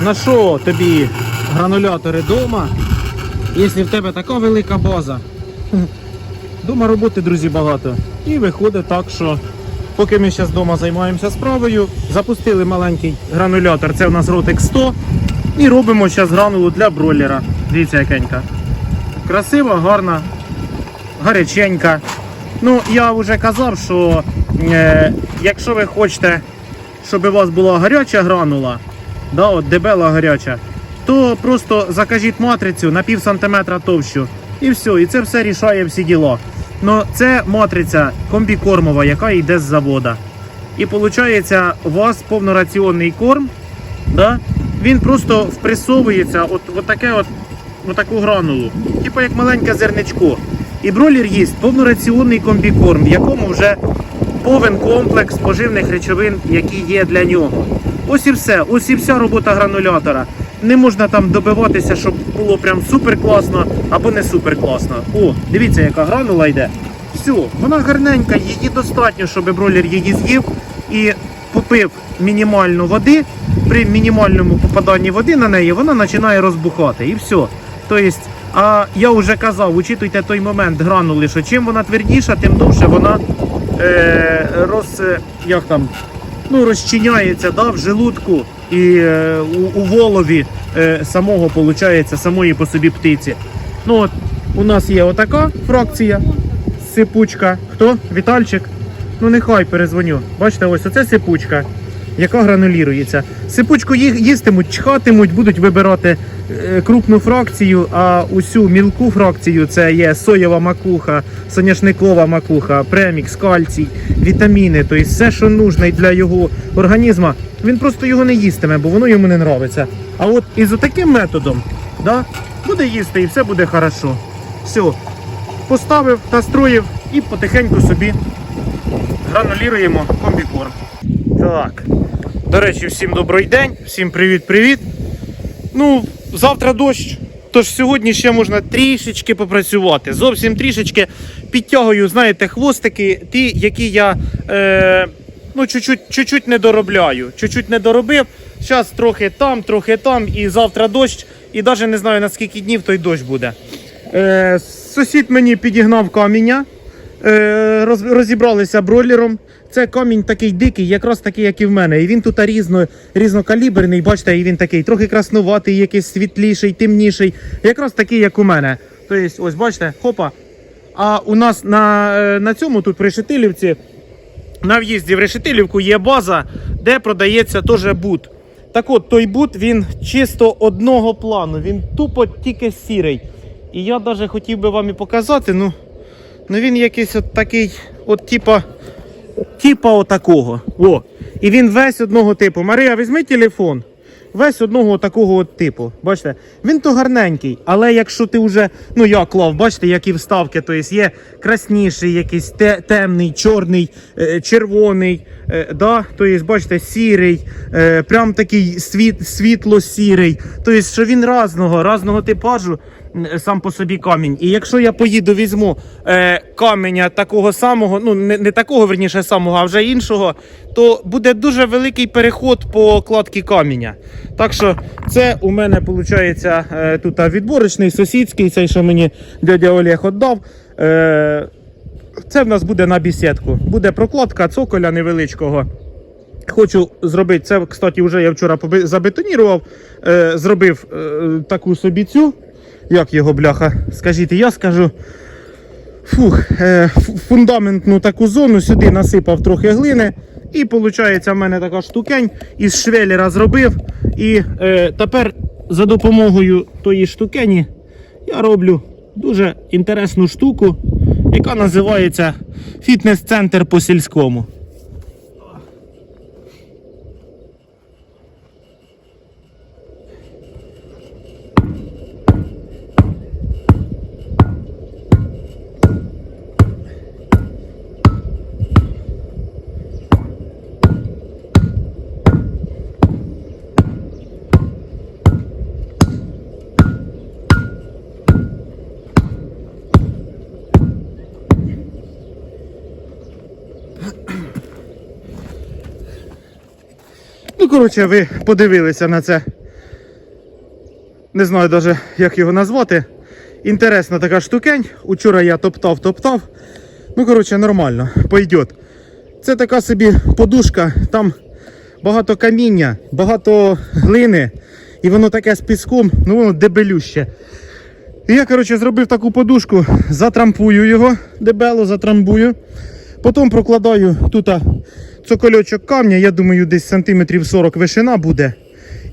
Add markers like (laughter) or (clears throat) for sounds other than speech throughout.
на що тобі гранулятори вдома, якщо в тебе така велика база? Дома роботи, друзі, багато. І виходить так, що поки ми зараз вдома займаємося справою, запустили маленький гранулятор, це у нас Rotex 100. І робимо зараз гранулу для бройлера. Дивіться, якенька. Красива, гарна, гаряченька. Ну, я вже казав, що е, якщо ви хочете, щоб у вас була гаряча гранула, да, от дебела гаряча, то просто закажіть матрицю на пів сантиметра товщу. І все, і це все рішає всі діла. Но це матриця комбікормова, яка йде з завода. І виходить, у вас повнораціонний корм, да? він просто впресовується от, от таке от, от таку гранулу, типу як маленьке зерничко. І бролер їсть повнораціонний комбікорм, в якому вже повен комплекс поживних речовин, які є для нього. Ось і все, ось і вся робота гранулятора. Не можна там добиватися, щоб було прям супер класно або не супер класно. О, дивіться, яка гранула йде. Все, вона гарненька, її достатньо, щоб бролер її з'їв і попив мінімальну води. При мінімальному попаданні води на неї вона починає розбухати. І все. Тобто, а я вже казав, учитуйте той момент гранули, що чим вона твердіша, тим довше вона е, роз, як там, ну, розчиняється да, в желудку і е, у, у волові е, самого, получається, самої по собі птиці. Ну от, у нас є отака фракція, сипучка. Хто? Вітальчик? Ну нехай перезвоню. Бачите, ось оце сипучка, яка гранулірується. Сипучку ї- їстимуть, чхатимуть, будуть вибирати е, крупну фракцію, а усю мілку фракцію це є соєва макуха, соняшникова макуха, премікс, кальцій, вітаміни, тобто все, що нужне для його організму, він просто його не їстиме, бо воно йому не нравиться. А от із таким методом да, буде їсти і все буде хорошо. Все, поставив, настроїв і потихеньку собі грануліруємо комбікорм. Так. До речі, всім добрий день, всім привіт-привіт. Ну, завтра дощ. Тож сьогодні ще можна трішечки попрацювати. Зовсім трішечки підтягую, знаєте, хвостики, ті, які я е, ну, чуть-чуть, чуть-чуть не доробляю. Чуть-чуть не доробив. Зараз трохи там, трохи там, і завтра дощ. І навіть не знаю на скільки днів той дощ буде. Е, сусід мені підігнав каміння. Е, роз- розібралися бройлером. Це камінь такий дикий, якраз такий, як і в мене. І він тут різно, різнокаліберний, бачите, і він такий трохи краснуватий, якийсь світліший, темніший. Якраз такий, як у мене. Тобто, ось бачите, хопа. А у нас на, е, на цьому тут при Шетилівці, на в'їзді в Решетилівку є база, де продається теж бут. Так от, той бут він чисто одного плану, він тупо тільки сірий. І я навіть хотів би вам і показати, ну. Ну він якийсь от такий, от типа, типа отакого. О. І він весь одного типу. Марія, візьми телефон. Весь одного такого от типу. Бачите, він то гарненький, але якщо ти вже, ну я клав, бачите, які вставки, то є, красніший, якийсь те, темний, чорний, е, червоний, е, да, то є, бачите, сірий, е, прям такий світ, світло-сірий. Тобто, що він разного, разного типажу сам по собі камінь. І якщо я поїду, візьму е, каменя такого самого, ну не, не такого верніше самого, а вже іншого, то буде дуже великий переход по кладці каменя. Так що це у мене виходить е, тут відборочний, сусідський, цей, що мені дядя Олег віддав. Е, це в нас буде на бісідку. Буде прокладка цоколя невеличкого. Хочу зробити це, кстати, вже я вчора забетонірував, е, зробив е, таку собі цю. Як його бляха? Скажіть, я скажу. Фух, е, фундаментну таку зону сюди насипав трохи глини. І виходить, в мене така штукень із швелера зробив. І е, тепер за допомогою тої штукені я роблю дуже інтересну штуку, яка називається фітнес-центр по сільському. Ну, коротше, ви подивилися на це не знаю навіть, як його назвати. Інтересна така штукень. Учора я топтав, топтав. Ну, коротше, нормально, пойдет. Це така собі подушка, там багато каміння, багато глини, і воно таке з піском, ну воно дебелюще. І я, коротше, зробив таку подушку, затрампую його, дебело затрамбую. Потім прокладаю тут цокольочок камня, я думаю, десь сантиметрів 40 вишина буде.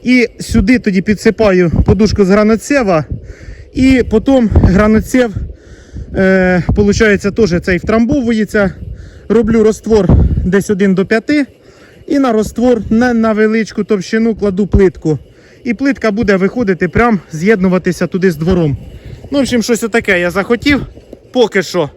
І сюди тоді підсипаю подушку з граноцева. І потім граноцев, е, теж цей втрамбовується. Роблю розтвор десь 1 до 5. І на розтвор на невеличку товщину кладу плитку. І плитка буде виходити прям з'єднуватися туди з двором. Ну, в общем, щось отаке я захотів. Поки що.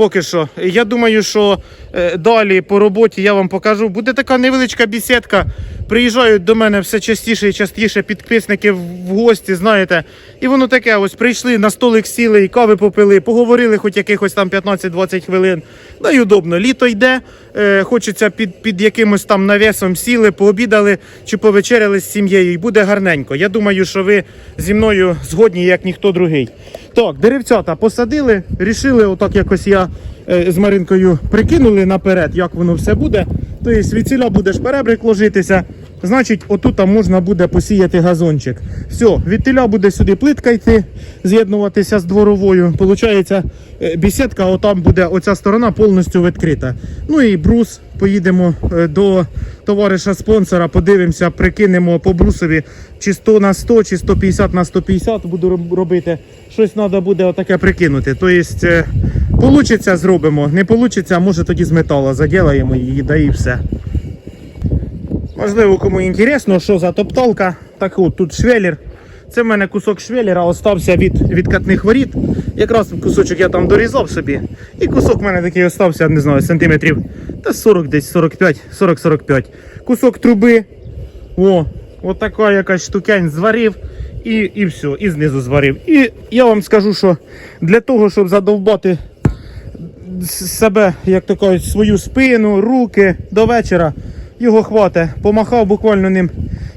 Поки що. Я думаю, що е, далі по роботі я вам покажу. Буде така невеличка бесідка. Приїжджають до мене все частіше і частіше підписники в гості, знаєте. І воно таке, ось прийшли на столик сіли і кави попили, поговорили хоч якихось там 15-20 хвилин. Да й удобно. Літо йде, е, хочеться під, під якимось там навісом сіли, пообідали чи повечеряли з сім'єю, і буде гарненько. Я думаю, що ви зі мною згодні, як ніхто другий. Так, деревцята посадили, рішили, отак якось я е, з Маринкою прикинули наперед, як воно все буде. Тобто звідсіля будеш перебрик ложитися. Значить, отут можна буде посіяти газончик. Все, від теля буде сюди плитка йти, з'єднуватися з дворовою. Получається, е, бесідка, отам буде оця сторона повністю відкрита. Ну і брус. Поїдемо е, до товариша спонсора, подивимося, прикинемо по брусові чи 100 на 100, чи 150 на 150 буду робити. Щось треба буде отаке прикинути. Тобто, е, получиться, зробимо. Не получиться, може тоді з металу заділаємо її, да і все. Можливо, кому інтересно, що за топталка. Так от тут швелір. Це в мене кусок швелера остався від відкатних воріт. Якраз кусочок я там дорізав собі. І кусок в мене такий остався, не знаю, сантиметрів та 40 десь 45, 40-45. Кусок труби. О, от така якась штукень зварив. І, і все, і знизу зварив. І я вам скажу, що для того, щоб задовбати себе, як то свою спину, руки до вечора. Його хватить. Помахав буквально ним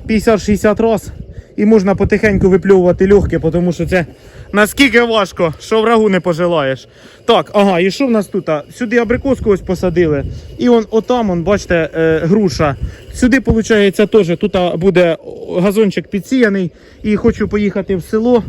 50-60 раз. І можна потихеньку випльовувати легке, тому що це наскільки важко, що врагу не пожелаєш. Так, ага, і що в нас тут? Сюди абрикоску ось посадили. І он отам, он, бачите, е, груша. Сюди, виходить, теж тут буде газончик підсіяний. І хочу поїхати в село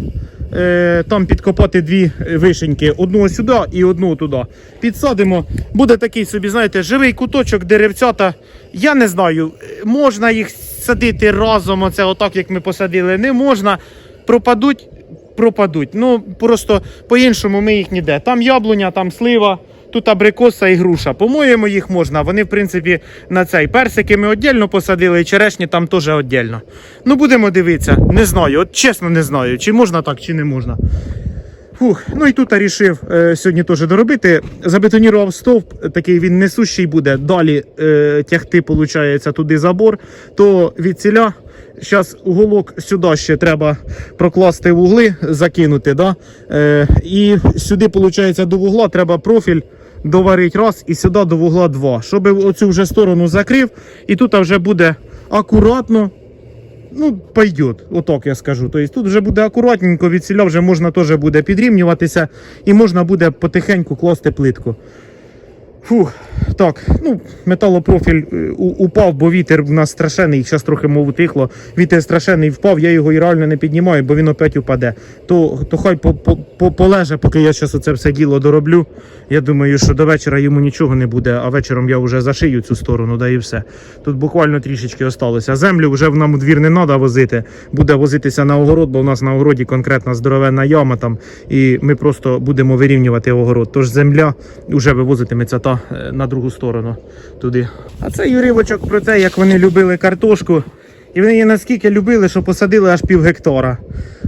там підкопати дві вишеньки. Одну сюди і одну туди. Підсадимо. Буде такий собі, знаєте, живий куточок деревцята. Я не знаю, е, можна їх садити разом, оце отак, як ми посадили. Не можна. Пропадуть, пропадуть. Ну просто по-іншому ми їх ніде. Там яблуня, там слива. Тут абрикоса і груша. По-моєму, їх можна. Вони, в принципі, на цей персики ми віддільно посадили, і черешні там теж віддільно. Ну, будемо дивитися. Не знаю, от чесно не знаю, чи можна так, чи не можна. Фух, ну і тут я рішив е, сьогодні теж доробити. Забетонірував стовп, такий він несущий буде. Далі е, тягти, виходить, туди забор. То від ціля зараз уголок сюди ще треба прокласти вугли, закинути. Да? Е, і сюди, виходить, до вугла треба профіль доварити раз і сюди до вугла два. Щоб оцю вже сторону закрив, і тут вже буде акуратно ну, пойдет, отак я скажу. Тобто тут вже буде акуратненько, від сіля вже можна теж буде підрівнюватися і можна буде потихеньку класти плитку. Фух, так, ну, металопрофіль е, упав, бо вітер в нас страшенний, зараз трохи мов утихло. Вітер страшенний впав, я його і реально не піднімаю, бо він опять упаде. То, то хай по, по, по, полеже, поки я зараз оце все діло дороблю. Я думаю, що до вечора йому нічого не буде, а вечором я вже зашию цю сторону, да і все. Тут буквально трішечки осталося. Землю вже в нам у двір не треба возити. Буде возитися на огород, бо у нас на огороді конкретна здоровенна яма там, і ми просто будемо вирівнювати огород. Тож земля вже вивозитиметься та е, на другу сторону туди. А це Юривочок про те, як вони любили картошку. І вони її наскільки любили, що посадили аж пів гектара.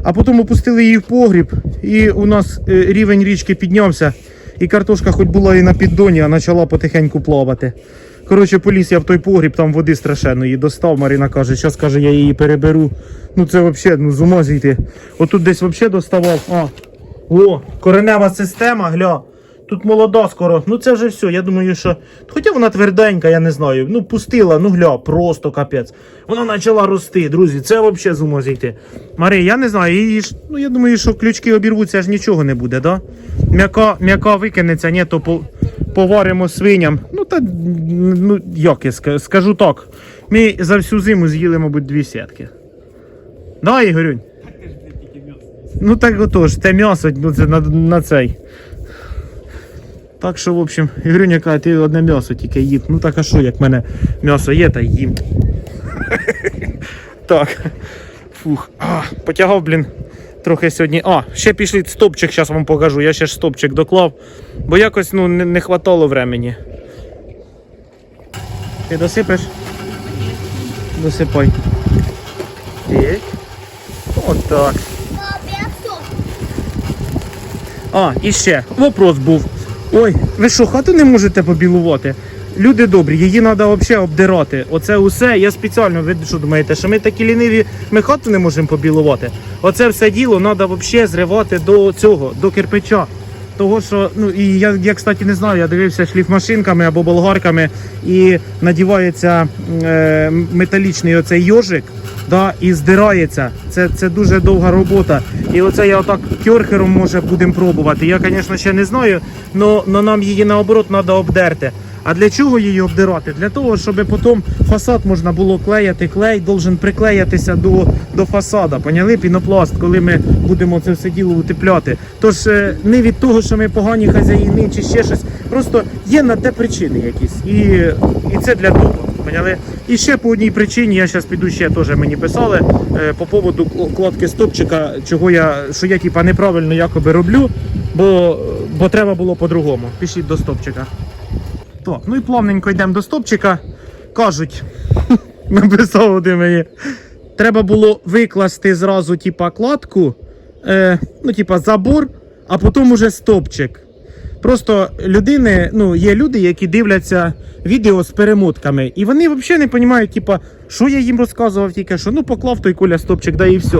А потім опустили її в погріб, і у нас е, рівень річки піднявся. І картошка хоч була і на піддоні, а почала потихеньку плавати. Коротше, поліз я в той погріб, там води страшенної достав. Марина каже, зараз каже, я її переберу. Ну це взагалі ну, з ума зійти. Отут десь взагалі доставав. А, о, коренева система, гля. Тут молода скоро. Ну це вже все. Я думаю, що. Хоча вона тверденька, я не знаю. Ну, пустила, ну гля, просто капець. Вона почала рости, друзі. Це взагалі з ума зійти. Марія, я не знаю, її ж. Ну я думаю, що ключки обірвуться, аж нічого не буде, да? М'яка, м'яка викинеться, ні, то по, поваримо свиням. Ну та ну як я ска- скажу так. Ми за всю зиму з'їли, мабуть, дві сітки. Да, Ігорюнь? Ну так отож, те м'ясо, ну це на, на цей. Так що, в общем, Ігорюня каже, ти одне м'ясо тільки їв. Ну так а що, як в мене м'ясо є, та їм. (laughs) так. Фух. А, потягав, блін. Трохи сьогодні. А, ще пішли стопчик, зараз вам покажу. Я ще ж стопчик доклав, бо якось ну, не, не хватало времени. Ти досипеш? Досипай. Так. Отак. А, і ще вопрос був. Ой, ви що, хату не можете побілувати? Люди добрі, її треба взагалі обдирати. Оце усе. Я спеціально, ви що думаєте, що ми такі ліниві, ми хату не можемо побілувати. Оце все діло треба взагалі зривати до цього, до кирпича. Того, що, ну і я, я, кстати, не знаю, я дивився шліфмашинками або болгарками, і надівається е, металічний оцей йожик, да, і здирається. Це, це дуже довга робота. І оце я отак кьорхером може будемо пробувати. Я, звісно, ще не знаю, але нам її наоборот треба обдерти. А для чого її обдирати? Для того, щоб потім фасад можна було клеяти. Клей должен приклеятися до, до фасада. Поняли? Пінопласт, коли ми будемо це все діло утепляти. Тож е, не від того, що ми погані хазяїни чи ще щось. Просто є на те причини якісь. І, і це для того. Поняли? І ще по одній причині, я зараз піду ще теж мені писали е, по поводу кл- кладки стопчика, чого я, що я типа неправильно якоби роблю, бо, бо треба було по-другому. Пішіть до стопчика. Так, ну і плавненько йдемо до стопчика. Кажуть, (laughs) написав один мені. Треба було викласти зразу, типа, кладку, е, ну, типа, забор, а потім уже стопчик. Просто людини, ну, є люди, які дивляться відео з перемотками, і вони взагалі не розуміють, типа, що я їм розказував тільки що. Ну, поклав той коля стопчик, да і все.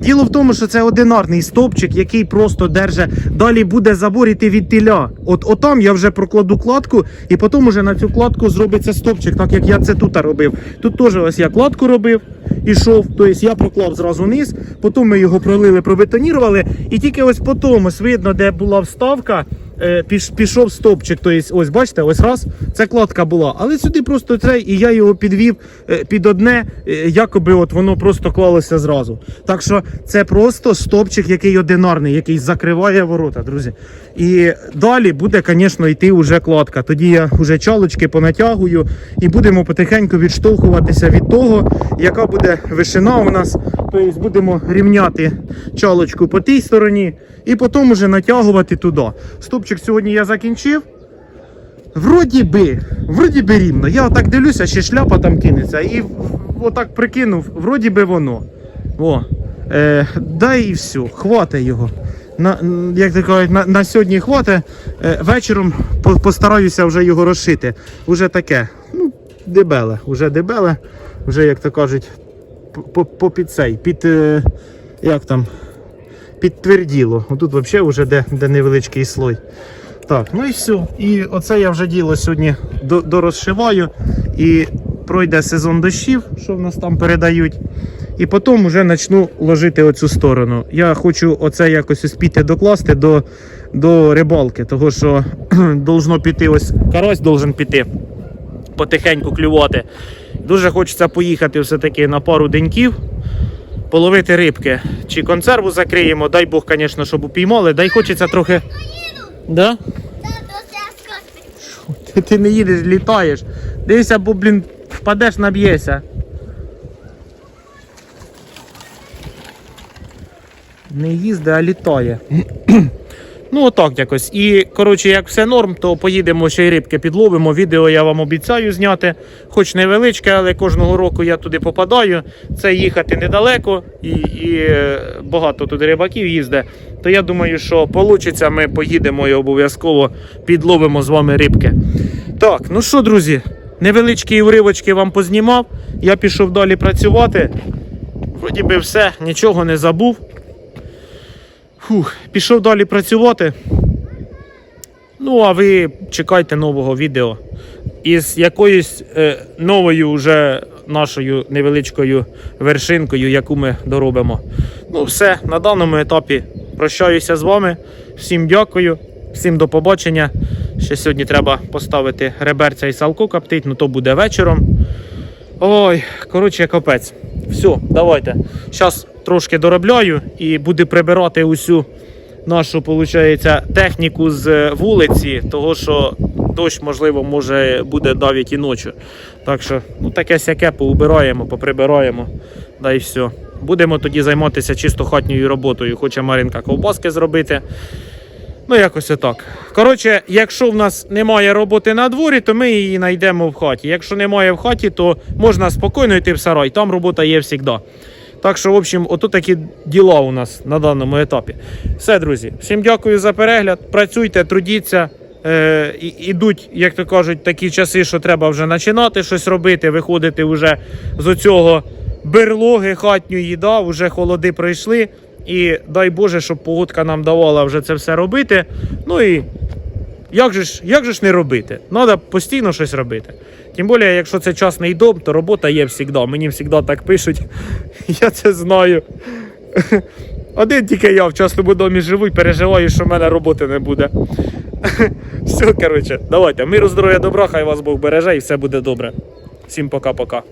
Діло в тому, що це одинарний стопчик, який просто держить. Далі буде забор іти від тіля. От отам я вже прокладу кладку, і потім уже на цю кладку зробиться стопчик, так як я це тут робив. Тут теж ось я кладку робив. Ішов, тобто я проклав зразу низ, потім ми його пролили, пробетонірували, і тільки ось потім ось видно, де була вставка, пішов стопчик. Тобто, ось бачите, ось раз, це кладка була. Але сюди просто цей, і я його підвів е, під одне, е, якоби от воно просто клалося зразу. Так що це просто стопчик, який одинарний, який закриває ворота, друзі. І далі буде, звісно, йти вже кладка. Тоді я вже чалочки понатягую і будемо потихеньку відштовхуватися від того, яка буде вишина у нас. Тобто будемо рівняти чалочку по тій стороні і потім уже натягувати туди. Стопчик сьогодні я закінчив. Вроді би, вроді би рівно. Я отак дивлюся, ще шляпа там кинеться. І отак прикинув, вроді би воно. О, е, дай і все, хватає його. На, як то кажуть, на, на сьогодні хватає. Е, вечором по- постараюся вже його розшити. Уже таке. Ну, дебеле, уже дебеле, вже, як то кажуть, по- під цей, під. Е, як там? Підтверділо. Отут взагалі вже де, де невеличкий слой. Так, ну і все. І оце я вже діло сьогодні дорозшиваю. І пройде сезон дощів, що в нас там передають. І потім вже почну ложити оцю сторону. Я хочу оце якось успіти докласти до, до рибалки, того що (clears throat) должно піти ось карась должен піти потихеньку клювати. Дуже хочеться поїхати все-таки на пару деньків, половити рибки. Чи консерву закриємо, дай Бог, звісно, щоб упіймали, дай хочеться трохи. Да? Ти, ти не їдеш, літаєш. Дивися, бо, блін, впадеш, наб'єшся. Не їзде, а літає. Ну, отак якось. І, коротше, як все норм, то поїдемо ще й рибки підловимо. Відео я вам обіцяю зняти. Хоч невеличке, але кожного року я туди попадаю. Це їхати недалеко і, і е, багато туди рибаків їздить. То я думаю, що вийде, ми поїдемо і обов'язково підловимо з вами рибки. Так, ну що, друзі, невеличкі уривочки вам познімав. Я пішов далі працювати. Вроді би все, нічого не забув. Фух, пішов далі працювати. Ну, а ви чекайте нового відео із якоюсь е, новою вже нашою невеличкою вершинкою, яку ми доробимо. Ну, все, на даному етапі прощаюся з вами. Всім дякую, всім до побачення. Ще сьогодні треба поставити реберця і салку коптить, ну то буде вечором. Ой, коротше, капець. Все, давайте. Зараз трошки доробляю і буду прибирати усю нашу, виходить, техніку з е, вулиці, того що дощ, можливо, може буде навіть і ночі. Так що, ну таке сяке поубираємо, поприбираємо, да і все. Будемо тоді займатися чисто хатньою роботою. Хоче Маринка ковбаски зробити. Ну, якось отак. Коротше, якщо в нас немає роботи на дворі, то ми її знайдемо в хаті. Якщо немає в хаті, то можна спокійно йти в сарай. Там робота є завжди. Так що, в общем, ото такі діла у нас на даному етапі. Все, друзі, всім дякую за перегляд. Працюйте, трудіться. Е, ідуть, як то кажуть, такі часи, що треба вже починати щось робити, виходити вже з оцього берлоги хатньої, да, вже холоди пройшли. І дай Боже, щоб погодка нам давала вже це все робити. Ну і як же ж, як же ж не робити? Треба постійно щось робити. Тим більше, якщо це частний дом, то робота є завжди. Мені завжди так пишуть. (laughs) Я це знаю. (laughs) Один тільки я в частному домі живу і переживаю, що в мене роботи не буде. (laughs) Все, коротше, давайте. Миру, здоров'я, добра, хай вас Бог береже і все буде добре. Всім пока-пока.